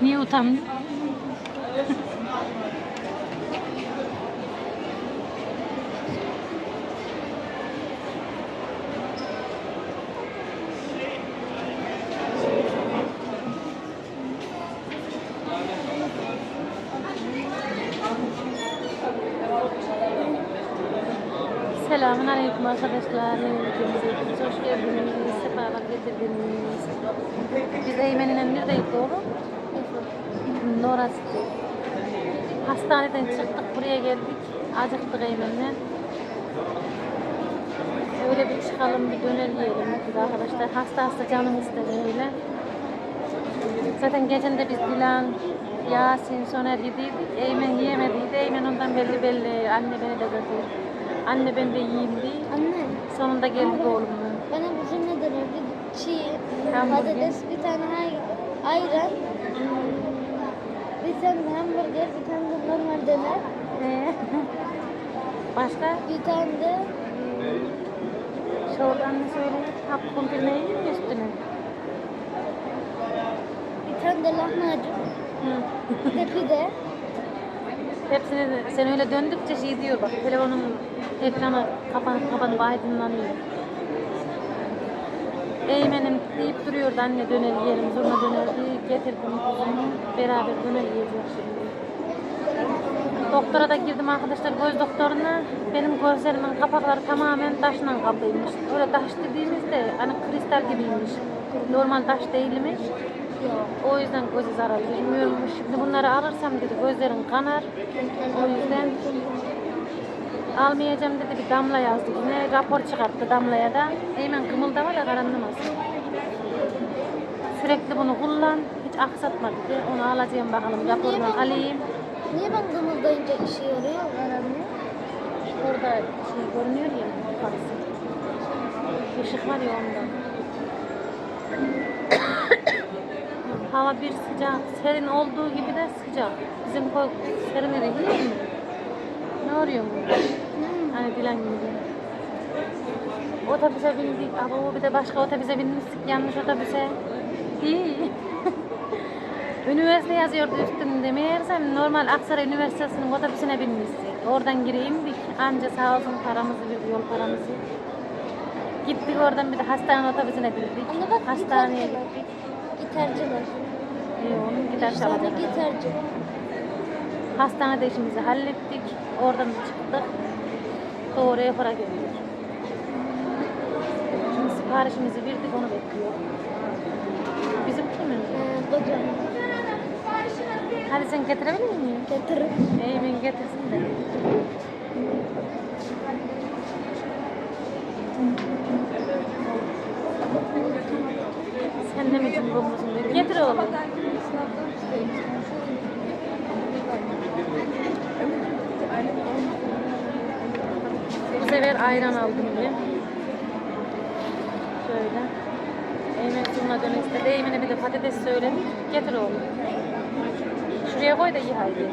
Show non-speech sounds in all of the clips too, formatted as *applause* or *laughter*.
Niye utandın? Hastaneden çıktık buraya geldik. Acıktık Eymen'le. Öyle bir çıkalım bir döner yiyelim dedik arkadaşlar. Hasta hasta canım istedi öyle. Zaten geçen de biz Dilan, Yasin, Soner yediydik. Eymen yiyemediydi. Eymen ondan belli belli. Anne beni de götür. Anne ben de yiyeyim diye. Anne, Sonunda geldik oğlumla. bana bizim ne döner? Bir çiğ, patates, bir tane ayran, bir tane hamburger, bir tane de normal döner, Ee, Başka? bir tane de Şuradan ne söyle? Hap kumpir ne yiyeyim mi üstüne? bir tane de lahmacun, Hı. bir de pide. Hepsini de, sen öyle döndükçe şey diyor bak telefonun ekranı kapanıp kapanıp aydınlanıyor. Eymenim deyip duruyordu anne döner yiyelim zurna döner diye getirdim kuzumu beraber döner yiyeceğiz şimdi. Doktora da girdim arkadaşlar göz doktoruna. Benim gözlerimin kapakları tamamen taşla kaplıymış. Öyle taş dediğimizde hani kristal gibiymiş. Normal taş değilmiş. O yüzden gözü zarar görmüyormuş. Şimdi bunları alırsam dedi gözlerin kanar. O yüzden almayacağım dedi bir damla yazdı yine. Rapor çıkarttı damlaya da. Hemen kımıldama da karanlamasın. Sürekli bunu kullan. Hiç aksatma dedi. Onu alacağım bakalım raporunu alayım. Niye ben kımıldayınca işe yarıyor, yaramıyor? Orada şey görünüyor ya yukarısı. Işık var ya ondan. *coughs* Hava bir sıcak, serin olduğu gibi de sıcak. Bizim koy serin değil mi? Ne arıyorsun? Hani dilen gibi. Otobüse bindik. Ama bir de başka otobüse binmiştik. Yanlış otobüse. İyi. *laughs* Üniversite yazıyordu üstünde. Meğersem normal Aksaray Üniversitesi'nin otobüsüne binmiştik. Oradan gireyim bir anca sağ olsun paramızı verdi, yol paramızı. Gittik oradan bir de hastane otobüsüne bindik. Anne bak Hastaneye gitarcılar. gittik. Gitarcılar. İyi onun gider Bir tane çalacak. gitarcı. Hastanede işimizi hallettik. Oradan da çıktık. Doğru Efor'a geldik. Şimdi siparişimizi verdik onu bekliyor. Bizim kimin? Ee, kocam. Hadi sen getirebilir miyim? Getiririm. İyi ben getirsin de. Sen de mi cumhurumuzun. Getir oğlum. Bu sefer ayran aldım diye. Şöyle. Eymen sunma dönmek istedi. Eymen'e bir de patates söyledik. Getir oğlum. Şuraya koy da iyi haydi.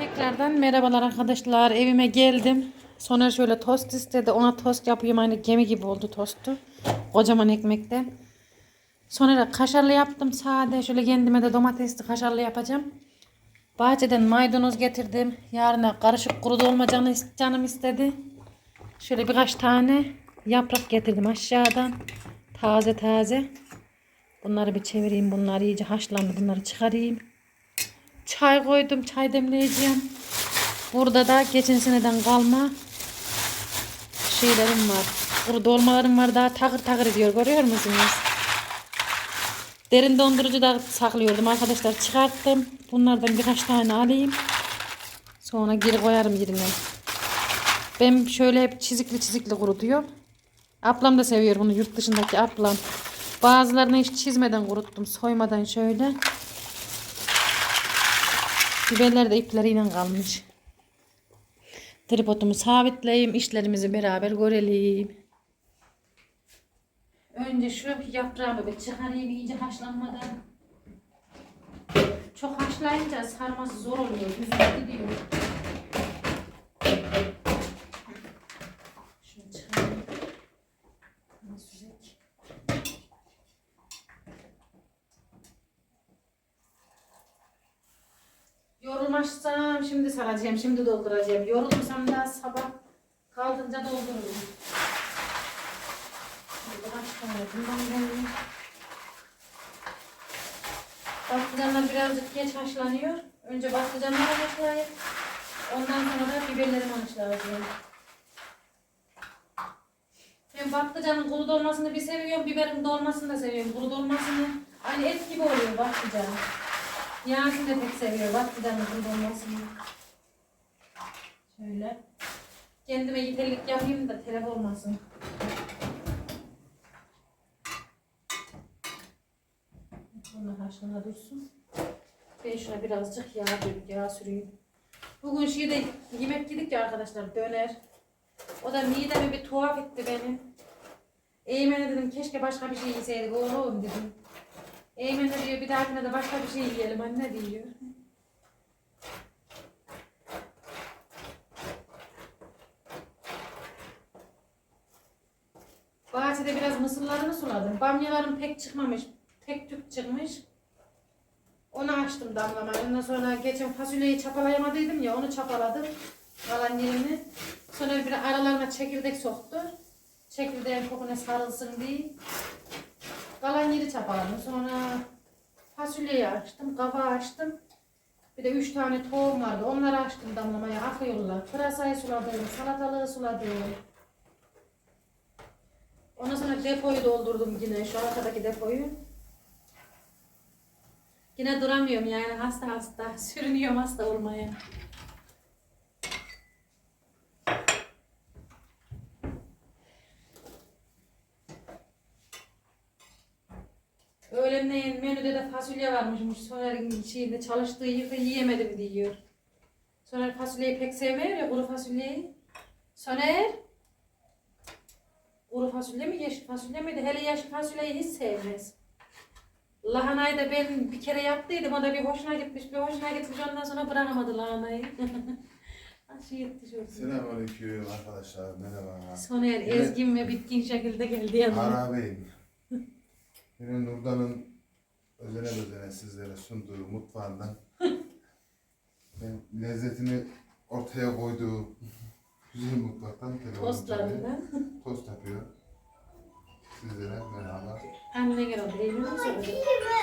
Tekrardan merhabalar arkadaşlar. Evime geldim. Sonra şöyle tost istedi. Ona tost yapıyorum. Aynı gemi gibi oldu tostu. Kocaman ekmekte. Sonra da kaşarlı yaptım sade. Şöyle kendime de domatesli kaşarlı yapacağım. Bahçeden maydanoz getirdim. Yarına karışık kuru dolma canı, canım istedi. Şöyle birkaç tane yaprak getirdim aşağıdan. Taze taze. Bunları bir çevireyim. Bunlar iyice haşlandı. Bunları çıkarayım. Çay koydum. Çay demleyeceğim. Burada da geçen seneden kalma şeylerim var. Kuru dolmalarım var. Daha takır takır ediyor. Görüyor musunuz? Derin dondurucu da saklıyordum arkadaşlar. Çıkarttım. Bunlardan birkaç tane alayım. Sonra geri koyarım yerine. Ben şöyle hep çizikli çizikli kurutuyor. Ablam da seviyor bunu yurt dışındaki ablam. Bazılarını hiç çizmeden kuruttum. Soymadan şöyle. Biberler de ipleriyle kalmış. Tripodumu sabitleyeyim. işlerimizi beraber görelim. Önce şu yaprağımı bir çıkarayım iyice haşlanmadan. Çok haşlayınca sarması zor oluyor. Yüzüne gidiyor. Şunu. Yorulmazsam şimdi saracağım, şimdi dolduracağım. Yorulmasam da sabah kaldınca doldururum. Tane bundan geldi. Patlıcanlar birazcık geç haşlanıyor. Önce patlıcanları haşlayıp ondan sonra da biberlerimi haşlayacağım. Ben patlıcanın kuru dolmasını bir seviyorum, biberin dolmasını da seviyorum. Kuru dolmasını aynı et gibi oluyor patlıcan. Yasin de pek seviyor patlıcanın kuru dolmasını. Şöyle. Kendime yeterlik yapayım da telef olmasın. Haşlana dursun. Ben şuna birazcık yağ dök, yağ süreyim. Bugün şeyde yemek yedik ya arkadaşlar döner. O da midemi bir tuhaf etti benim. Eymen'e dedim keşke başka bir şey yeseydik oğlum dedim. Eymen de diyor bir dahakine de başka bir şey yiyelim anne diyor. Bahçede biraz mısırlarını suladım. Bamyalarım pek çıkmamış. Tek tük çıkmış. Onu açtım damlamayı. Ondan sonra geçen fasulyeyi çapalayamadıydım ya onu çapaladım. Kalan yerini. Sonra bir aralarına çekirdek soktu. Çekirdeğin kokuna sarılsın diye. Kalan yeri çapaladım. Sonra fasulyeyi açtım. Kabağı açtım. Bir de üç tane tohum vardı. Onları açtım damlamaya. Akıyorlar. Pırasayı suladım. Salatalığı suladım. Ondan sonra depoyu doldurdum yine. Şu arkadaki depoyu. Yine duramıyorum yani hasta hasta. *laughs* Sürünüyorum hasta olmaya. Öğlenleyin menüde de fasulye varmış. Soner'in şeyinde çalıştığı yerde yiyemedim diyor. Soner fasulyeyi pek sevmiyor ya kuru fasulyeyi. Soner. Kuru fasulye mi yeşil fasulye miydi? Hele yeşil fasulyeyi hiç sevmez. Lahanayı da ben bir kere yaptıydım. O da bir hoşuna gitmiş, bir hoşuna gitmiş. Ondan sonra bırakamadı lahanayı. Aşı yetti çok. Selamünaleyküm arkadaşlar. Merhaba. Soner Evet. ezgin ve bitkin şekilde geldi yanıma. Harabeyim. Yine Nurdan'ın özene özene sizlere sunduğu mutfağından *laughs* ben lezzetini ortaya koyduğu güzel mutfaktan telefon Tostlarından. tost yapıyor. Sizlere merhaba. Anne gel oldu. Eylül mü söyledi?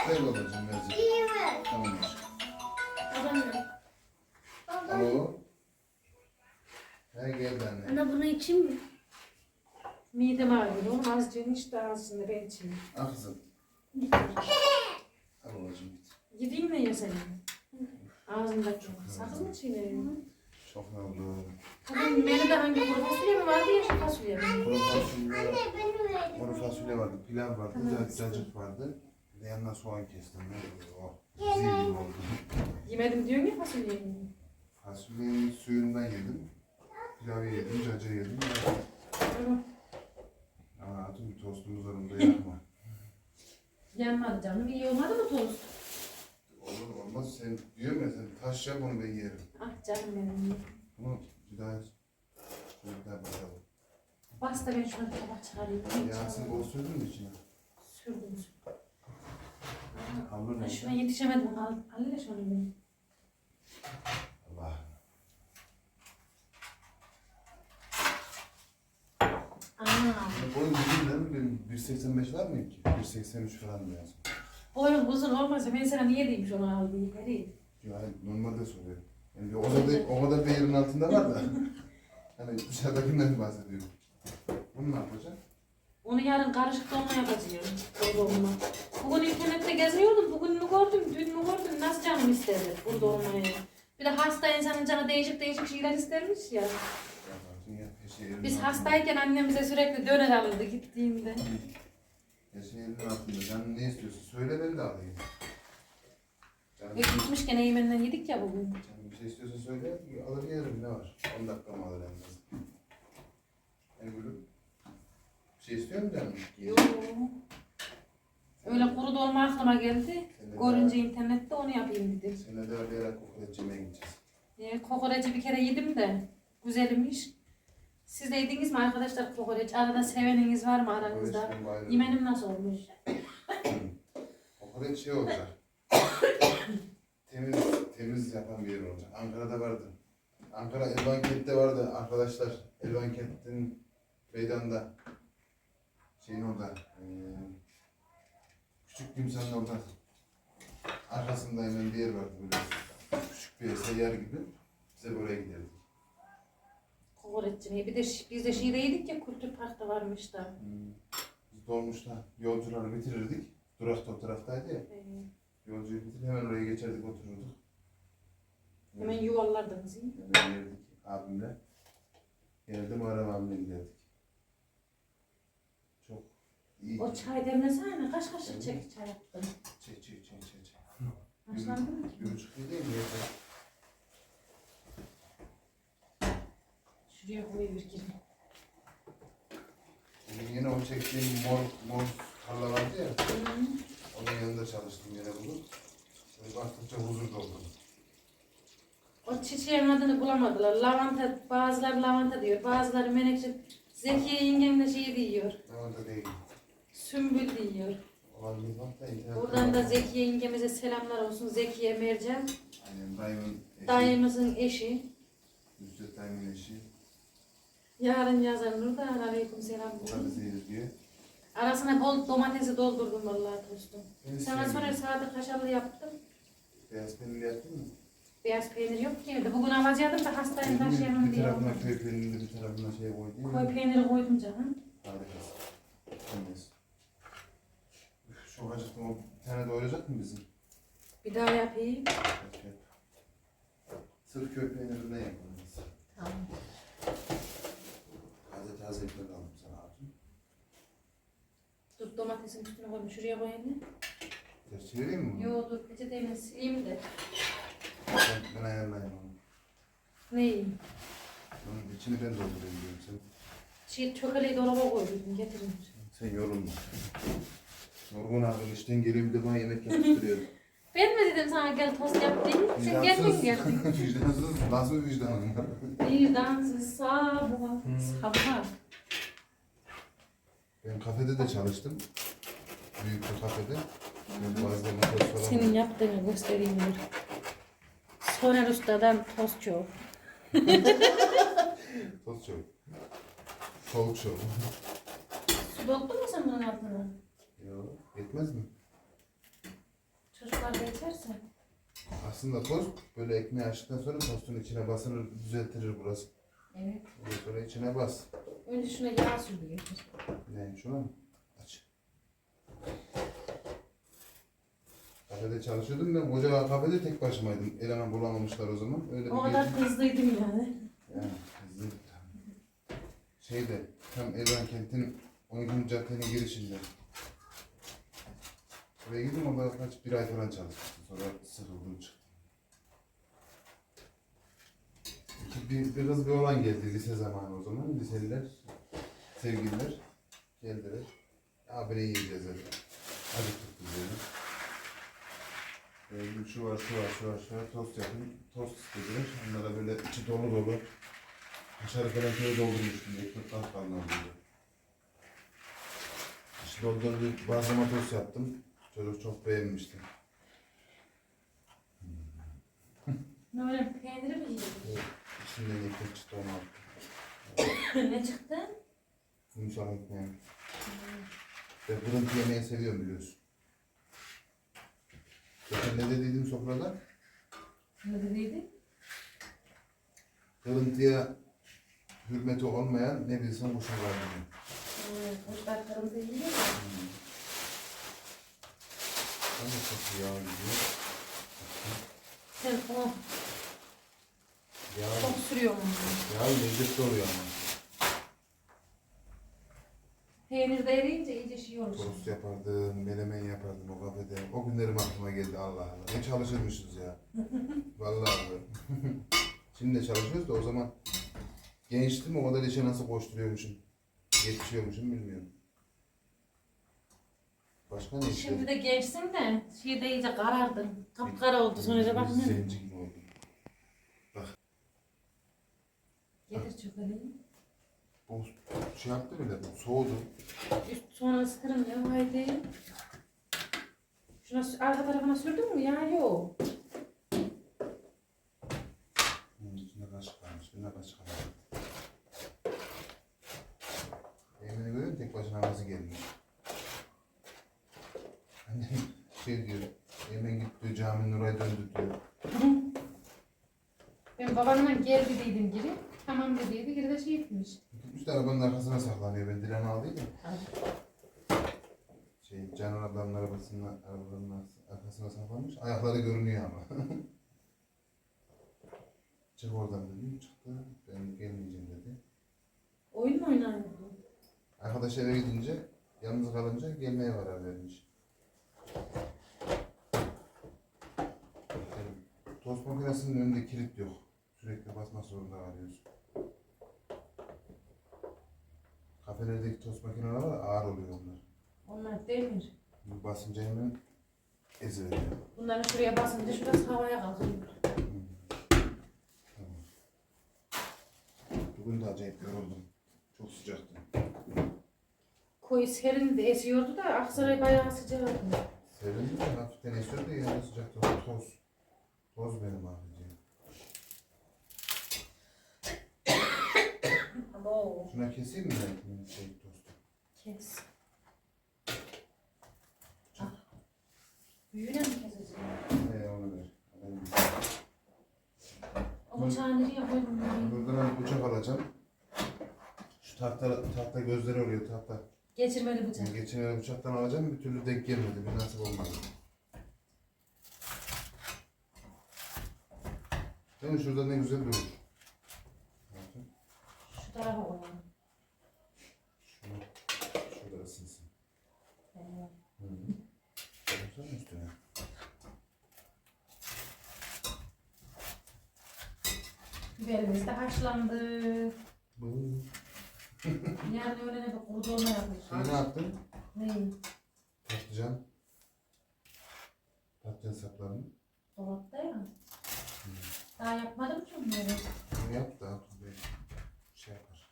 Güzel babacığım lezzet. Tamam. Adam ne? Alo. He geldi anne. Ana bunu içeyim mi? Midem ağrıyor. Oğlum azıcık işte ağzında ben içeyim. Al kızım. *laughs* Al babacığım git. Gideyim mi ya senin? Ağzında çok. Sakız mı çiğneyin? Çok yoruldum. Bugün menüde hangi kuru fasulye mi vardı yeşil fasulye mi? Kuru fasulye, Benim verdim. Kuru fasulye vardı, pilav vardı, ca- cacık vardı. Bir de yanına soğan kestim. Ne oldu? Oh, zil gibi oldu. Yemedim diyorsun ya fasulyeyi. Fasulyenin suyundan yedim. Pilavı yedim, cacığı yedim. Tamam. Ama hatun tostumuz önümde yakma. *laughs* Yanmadı canım. İyi olmadı mı tost? Olur olmaz. Sen diyorum ya sen taş yap onu ben yerim. Ah canım benim. Bunu bir daha şöyle bir daha bakalım. Bas da ben bir tabak çıkarayım. Yasin bol sürdün mü içine? Sürdüm sürdüm. Hamur Ben ne? şuna yetişemedim. Al, al hele şunu benim. Allah. Aa. Boyun uzun değil mi? Benim 1.85 var mı ki? 1.83 falan mı lazım? Boyun uzun olmasa ben sana niye diyeyim şunu al diye. Nereye? Yani normalde soruyorum. Yani o kadar, o kadar da yerin altında var da. *laughs* hani dışarıdakinden bahsediyorum. Bunu ne yapacaksın? Onu yarın karışık dolma yapacağım. Dolma. Bugün internette geziyordum. Bugün mü gördüm, dün mü gördüm. Nasıl canım istedi burada olmayı. Bir de hasta insanın canı değişik değişik şeyler istermiş ya. Şey Biz hastayken annem bize sürekli döner alırdı gittiğinde. Her şey yerin altında. Canın ne istiyorsun? Söyle ben de alayım. Canım, Ve gitmişken Eymen'den yedik ya bugün. canım bir şey istiyorsa söyle. Alır yerim ne var? 10 dakika mı alır en az? Ne gülüm? Bir şey istiyor musun canım? Yok. Öyle kuru dolma aklıma geldi. Sen de Görünce internette onu yapayım dedim. Seninle de bir ara kokoreç yemeye gideceğiz. E, kokoreci bir kere yedim de güzelmiş. Siz de yediniz mi arkadaşlar kokoreç? Arada seveniniz var mı aranızda? Kokoreç ben bayılırım. Yemenim nasıl olmuş? *coughs* Kokoreç şey olacak. temiz, temiz yapan bir yer olacak. Ankara'da vardı. Ankara Elvan Kent'te vardı arkadaşlar. Elvan Kent'in meydanda. Şeyin orada. eee, küçük kimsenin orada. Arkasında hemen bir yer vardı böyle. Küçük bir seyyar gibi. Biz de oraya giderdik. Kokoreççi ne? Bir de şi- biz de şiire yedik ya Kültür Park'ta varmış da. Hmm. Biz dolmuşta yolcuları bitirirdik. Durak da o taraftaydı ya. E, Yolcuyu bitirir hemen oraya geçerdik otururduk. hemen yuvarlardınız. iyi. Hemen gelirdik abimle. Genelde Muharrem abimle giderdik. O çay demlesene. Kaç kaşık çek çay yaptın? Çek çek çek çek. çek. Başlandı mı? Bir buçuk değil mi? Şuraya koy bir girin. Bugün yine o çektiğim mor mor tarla vardı ya. Onun yanında çalıştım yine bugün. Böyle baktıkça huzur doldum. O çiçeğin adını bulamadılar. Lavanta, bazıları lavanta diyor, bazıları menekşe. Zekiye yengem de şey diyor. Da değil. Sümbül diyor. Olan bir bak da internet. Buradan da Zekiye yengemize selamlar olsun. Zekiye Mercan. Aynen dayımın eşi. Dayımızın eşi. Müstet dayımın eşi. Yarın yazar Nurdan aleyküm selam. O da bizi izliyor. Arasına bol domatesi doldurdum vallahi dostum. Beni Sana sonra sade kaşarlı yaptım. Beyaz peynir yaptın mı? Beyaz peynir yok ki evde. Bugün alacaktım da hastayım taşıyamam Bir diye. tarafına köy peyniri, bir tarafına şey koydum. Koy peyniri koydum canım. Harikasın. Temiz. Çok acıktım. O bir tane doyuracak mı bizim? Bir daha yapayım. Yap, yap. Sırf köy peynirinden. Tamam. Taze taze ekmek aldım sana abim. Dur domatesin üstüne koyayım. Şuraya koyayım. Ters çevireyim mi bunu? Yo dur peçeteyle sileyim de. Ben, ben ayarlayayım onu. Neyi? Onun içini ben doldurayım diyorum. Sen, Şey, çökeleyi dolaba koydum. Getirin. sen yorulma. Yorgun abi işten geliyor bir de bana yemek yaptırıyor. *laughs* Ben mi dedim sana gel tost yap diye? Sen geldin geldin. *laughs* Vicdansız. Nasıl vicdanın var? Bir dansız sabah. Sabah. Ben kafede de çalıştım. Büyük bir kafede. Ben motor falan. Senin yaptığını göstereyim dur. Soner Usta'dan tost çok. *laughs* Tost show. Soğuk. Su doldun mu sen bunun altına? Yok. Yetmez mi? Çocuklar da içerse. Aslında tost böyle ekmeği açtıktan sonra tostun içine basınır düzeltirir burası. Evet. Ondan sonra içine bas. Önce şuna yağ sürdü getir. Ne şuna mı? Aç. Kafede çalışıyordum ben. Koca kafede tek başımaydım. Eleman bulamamışlar o zaman. Öyle O bir kadar hızlıydım yani. Yani hızlı. Şeyde tam Elvan Kent'in 12. caddenin girişinde. Oraya gittim orada kaç bir ay falan çalıştım. Sonra sıkıldım çıktım. İki, bir, bir kız bir oğlan geldi lise zamanı o zaman. Liseliler, sevgililer geldiler. Abi ne yiyeceğiz dedi. Acıktık biz dedi. Dedim şu var, şu var, şu var, şu var. Tost yapın. Tost istediler. Onlara böyle içi dolu dolu. Kaşarı falan şöyle doldurmuştum. Ekmek kalk kalmadı. İşte doldurdu. Bazlama tost yaptım. Çocuk çok beğenmişti. Ne öyle peyniri mi yedin? İçinden ekmek çıktı onu attım. *coughs* ne çıktı? Yumuşak ekmeği. Ben kırıntı yemeği seviyorum biliyorsun. Geçen ne dediydim sofrada? Ne dediydi? Kırıntıya hürmeti olmayan ne bilsin kuşun var diyor. Evet, kuşlar kırmızı yiyor ya. Ben de çok yağ gidiyor. Sen o Yağ, çok sürüyorsun. yağ lezzetli oluyor ama. Peynir de eriyince iyice şey olur. Tost yapardım, melemen yapardım o kafede. O günlerim aklıma geldi Allah Allah. Ne çalışırmışız ya. *laughs* Vallahi. *laughs* Şimdi de çalışıyoruz da o zaman gençtim o kadar işe nasıl koşturuyormuşum. Yetişiyormuşum bilmiyorum. Başka ne? Şimdi de gençsin de şey de iyice karardın. Kapkara oldu sonra bak ne. Zenci gibi oldu. Getir çöpeliği. Bu şey yaptı bile, bu soğudu. Üst sonra ısıtırım ya haydi. Şuna arka tarafına sürdün mü ya? Yok. Bunun içinde kaşık varmış, de kaşık var. Yemin ediyorum tek başına nasıl gelmiş. Annem şey diyor, Yemen git diyor, cami Nuray'a döndü diyor. Ben babamla gel dediydim geri. Tamam dediydi. Geri de şey etmiş. De arabanın arkasına saklanıyor, ben Dilan'ı aldıydım. Şey, Canan ablanın arabasının, arabanın arkasına saklanmış, ayakları görünüyor ama. *laughs* Çık oradan dedim, çıktı. Ben gelmeyeceğim dedi. Oyun mu oynuyor? Arkadaş eve gidince, yalnız kalınca gelmeye karar vermiş. Tost makinesinin önünde kilit yok. Sürekli basmak zorunda kalıyorsun. Kafelerdeki tost makineleri var, ağır oluyor onlar. Onlar demir. Bu basınca hemen eziveriyor. Bunların şuraya basınca şurası havaya kalkıyor. Tamam. Bugün de acayip yoruldum. Çok sıcaktı. Koyu serin de esiyordu da Aksaray bayağı sıcaktı. Serin de hafiften esiyor da yine de sıcaktı. Toz. Toz benim ağrıcığım. Abo. Şuna keseyim mi ben şey tostu? Kes. Ah. Büyüğüne mi keseceğim? He onu ver. O bıçağı nereye koydum? ben? buradan ben bıçak alacağım. Şu tahta, tahta gözleri oluyor tahta. Geçirmeli bıçak. Yıl bıçaktan alacağım bir türlü denk gelmedi. Bir nasip olmadı. Değil mi? Şurada ne güzel durur. Bakın. Şu tarafa koyalım. Şunu şurada ısınsın. Evet. Hı hı. Koysana üstüne. Biberimiz de haşlandı. Bu. Yani öyle ne bir kuru dolma yapmış. Şey ne yaptın? Neyi? Patlıcan. Patlıcan saplarını. Dolapta ya. Daha yapmadım ki onları. Bunu yap da bir şey yapar.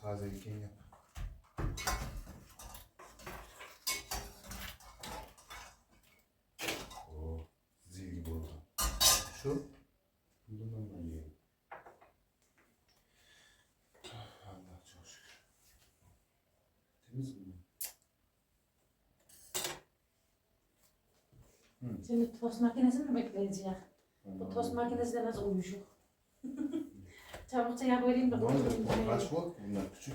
Tazeyken yap. Oo, zil gibi oldu. Şu. Bundan da yiyelim. Allah çok şükür. Temiz mi? Şimdi tost makinesini mi bekleyeceğiz? *laughs* Bu tost makinesi de nasıl uyuşuk? Çabukça yapayım da kurtulayım. Kaç volt? Bunlar küçük.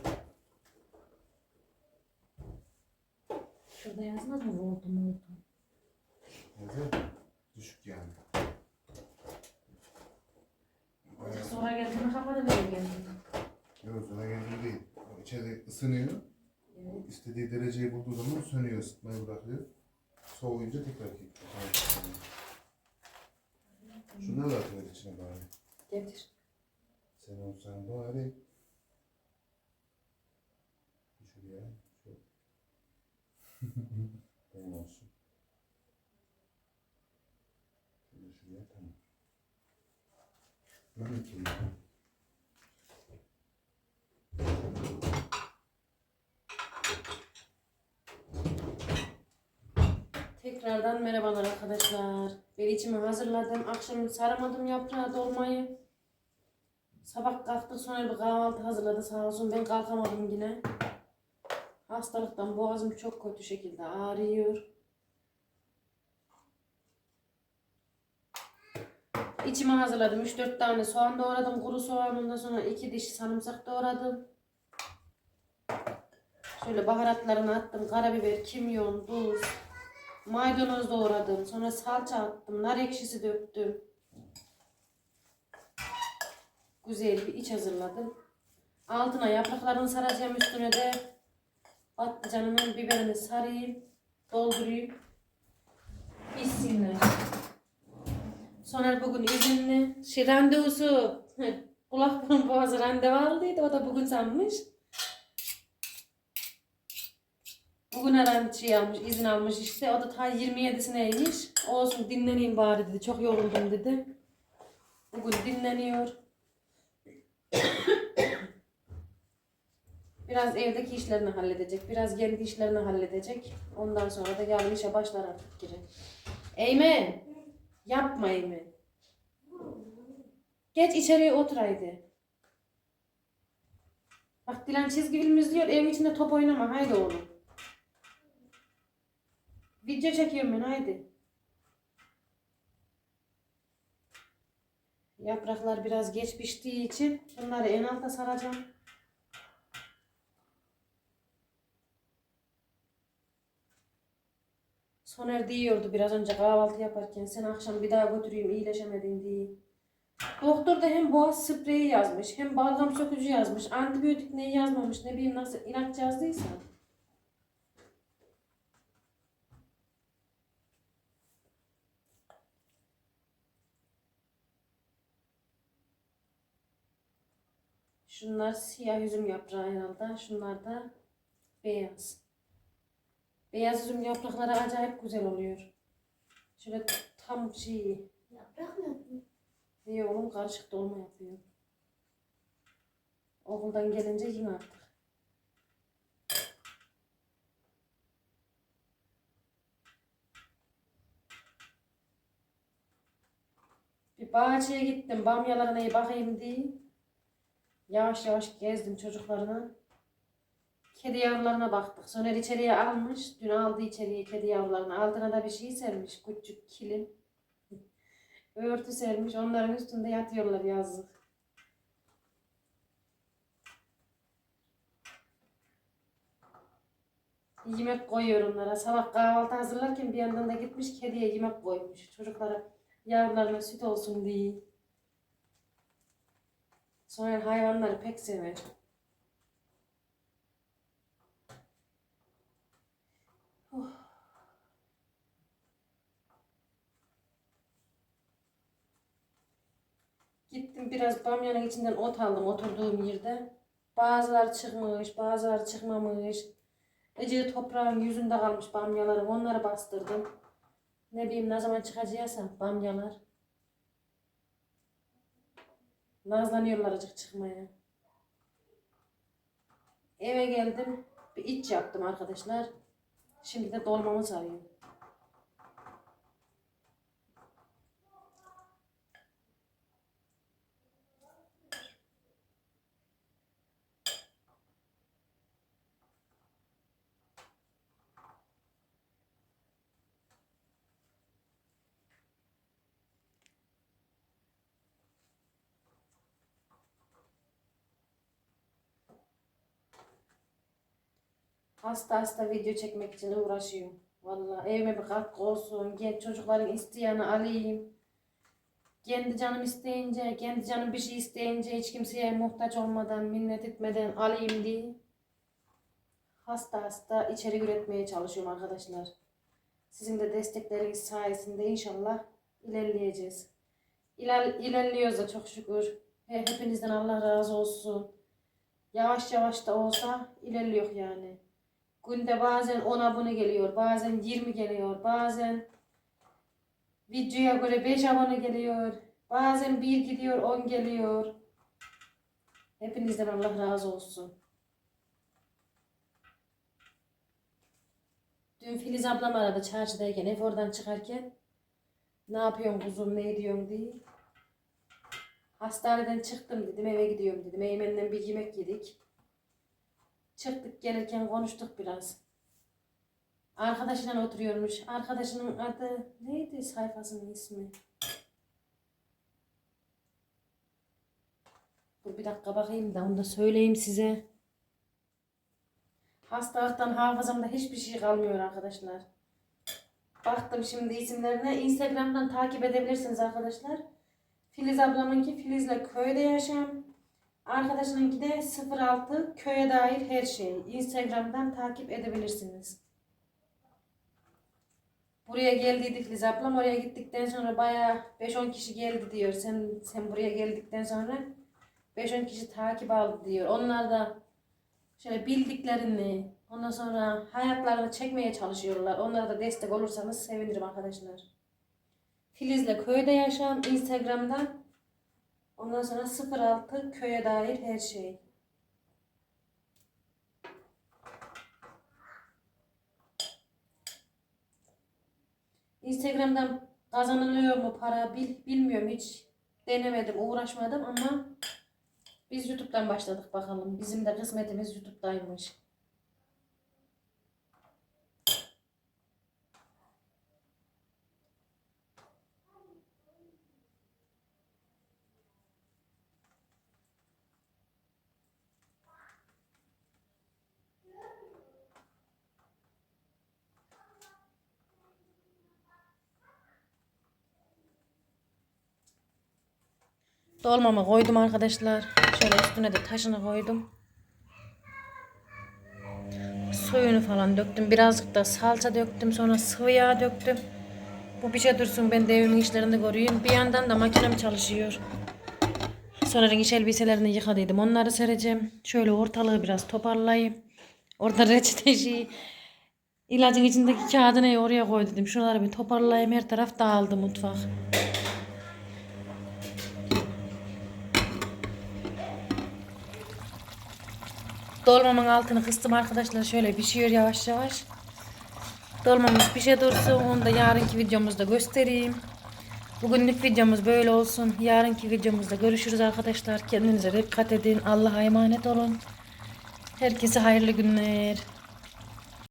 Şurada yazmaz mı voltu moltu? Evet. Düşük yani. Bayağı- Sonra geldiğinde kapadı böyle geldi. Yok sana geldiği değil. O içeride ısınıyor. Evet. İstediği dereceyi bulduğu zaman sönüyor, ısıtmayı bırakıyor. Soğuyunca tekrar kilitliyor. Şunları da atıyor içine bari. Getir. Sen olsan bari. Şuraya. Şu. *laughs* Benim olsun. Şöyle şuraya tamam. Böyle kirli. Tekrardan merhabalar arkadaşlar. Ben içimi hazırladım. Akşam saramadım yaprağı dolmayı. Sabah kalktık sonra bir kahvaltı hazırladı sağ olsun. Ben kalkamadım yine. Hastalıktan boğazım çok kötü şekilde ağrıyor. İçimi hazırladım. 3-4 tane soğan doğradım. Kuru soğan ondan sonra 2 diş sarımsak doğradım. Şöyle baharatlarını attım. Karabiber, kimyon, tuz, maydanoz doğradım. Sonra salça attım. Nar ekşisi döktüm. Güzel bir iç hazırladım. Altına yapraklarını saracağım. Üstüne de patlıcanımın biberini sarayım. Doldurayım. Pişsinler. Soner bugün izinli. Şey randevusu. Kulak burun boğazı randevu aldıydı. O da bugün sanmış. Bugün aran şey almış, izin almış işte. O da ta 27'sineymiş. Olsun dinleneyim bari dedi. Çok yoruldum dedi. Bugün dinleniyor. *coughs* Biraz evdeki işlerini halledecek. Biraz kendi işlerini halledecek. Ondan sonra da yarın işe başlar artık geri. Eymen! Yapma Eymen. Geç içeriye otur haydi. Bak Dilan çizgi film izliyor. Evin içinde top oynama. Haydi oğlum. Video çekiyorum ben haydi. Yapraklar biraz geç piştiği için bunları en alta saracağım. Soner diyordu biraz önce kahvaltı yaparken sen akşam bir daha götüreyim iyileşemedin diye. Doktor da hem boğaz spreyi yazmış hem balgam sökücü yazmış. Antibiyotik neyi yazmamış ne bileyim nasıl ilaç yazdıysa. Şunlar siyah üzüm yaprağı herhalde. Şunlar da beyaz. Beyaz üzüm yaprakları acayip güzel oluyor. Şöyle tam şey. Yaprak mı yapayım? İyi oğlum karışık dolma yapıyor. Okuldan gelince yiyin artık. Bir bahçeye gittim. Bamyalarına iyi bakayım diye. Yavaş yavaş gezdim çocuklarına. Kedi yavrularına baktık. Soner içeriye almış. Dün aldı içeriye kedi yavrularını. Altına da bir şey sermiş. Küçük kilim. *laughs* Örtü sermiş. Onların üstünde yatıyorlar yazlık. Yemek koyuyor onlara. Sabah kahvaltı hazırlarken bir yandan da gitmiş kediye yemek koymuş. Çocuklara yavrularına süt olsun diye. Sonra hayvanları pek sever. Gittim biraz bamyanın içinden ot aldım oturduğum yerde. Bazıları çıkmış, bazıları çıkmamış. Ece toprağın yüzünde kalmış bamyalarım. Onları bastırdım. Ne bileyim ne zaman çıkacaksa bamyalar. Nazlanıyorlar azıcık çıkmaya. Eve geldim. Bir iç yaptım arkadaşlar. Şimdi de dolmamı sarıyorum. Hasta hasta video çekmek için uğraşıyorum. Vallahi evime bir katkı olsun. Genç çocukların isteyeni alayım. Kendi canım isteyince, kendi canım bir şey isteyince hiç kimseye muhtaç olmadan, minnet etmeden alayım diye. Hasta hasta içerik üretmeye çalışıyorum arkadaşlar. Sizin de destekleriniz sayesinde inşallah ilerleyeceğiz. İler, ilerliyoruz da çok şükür. He- Hepinizden Allah razı olsun. Yavaş yavaş da olsa ilerliyor yani. Günde bazen 10 abone geliyor, bazen 20 geliyor, bazen videoya göre 5 abone geliyor, bazen 1 gidiyor 10 geliyor. Hepinizden Allah razı olsun. Dün Filiz ablam aradı çarşıdayken, ev oradan çıkarken. Ne yapıyorsun kuzum, ne ediyorsun diye. Hastaneden çıktım dedim, eve gidiyorum dedim. Eymen'le bir yemek yedik. Çıktık gelirken konuştuk biraz. Arkadaşıyla oturuyormuş. Arkadaşının adı neydi sayfasının ismi? Dur bir dakika bakayım da onu da söyleyeyim size. Hastalıktan hafızamda hiçbir şey kalmıyor arkadaşlar. Baktım şimdi isimlerine. Instagram'dan takip edebilirsiniz arkadaşlar. Filiz ablamınki Filiz'le köyde yaşam. Arkadaşınınki de 06 köye dair her şey. Instagram'dan takip edebilirsiniz. Buraya geldiydi Filiz ablam. Oraya gittikten sonra bayağı 5-10 kişi geldi diyor. Sen sen buraya geldikten sonra 5-10 kişi takip aldı diyor. Onlar da şöyle bildiklerini, Ondan sonra hayatlarını çekmeye çalışıyorlar. Onlara da destek olursanız sevinirim arkadaşlar. Filiz'le köyde yaşam Instagram'dan. Ondan sonra 06 köye dair her şey. Instagram'dan kazanılıyor mu para bil, bilmiyorum hiç denemedim uğraşmadım ama biz YouTube'dan başladık bakalım. Bizim de kısmetimiz YouTube'daymış. Dolmamı koydum arkadaşlar. Şöyle üstüne de taşını koydum. Suyunu falan döktüm. Birazcık da salça döktüm. Sonra sıvı yağ döktüm. Bu bir şey dursun ben de evimin işlerini göreyim. Bir yandan da makinem çalışıyor. Sonra rengiş elbiselerini yıkadıydım. Onları sereceğim. Şöyle ortalığı biraz toparlayayım. Orada *laughs* reçete şeyi ilacın içindeki kağıdını oraya koy dedim. Şuraları bir toparlayayım. Her taraf dağıldı mutfak. Dolmamın altını kıstım arkadaşlar. Şöyle pişiyor yavaş yavaş. Dolmamız pişe dursun. Onu da yarınki videomuzda göstereyim. Bugünlük videomuz böyle olsun. Yarınki videomuzda görüşürüz arkadaşlar. Kendinize dikkat edin. Allah'a emanet olun. Herkese hayırlı günler.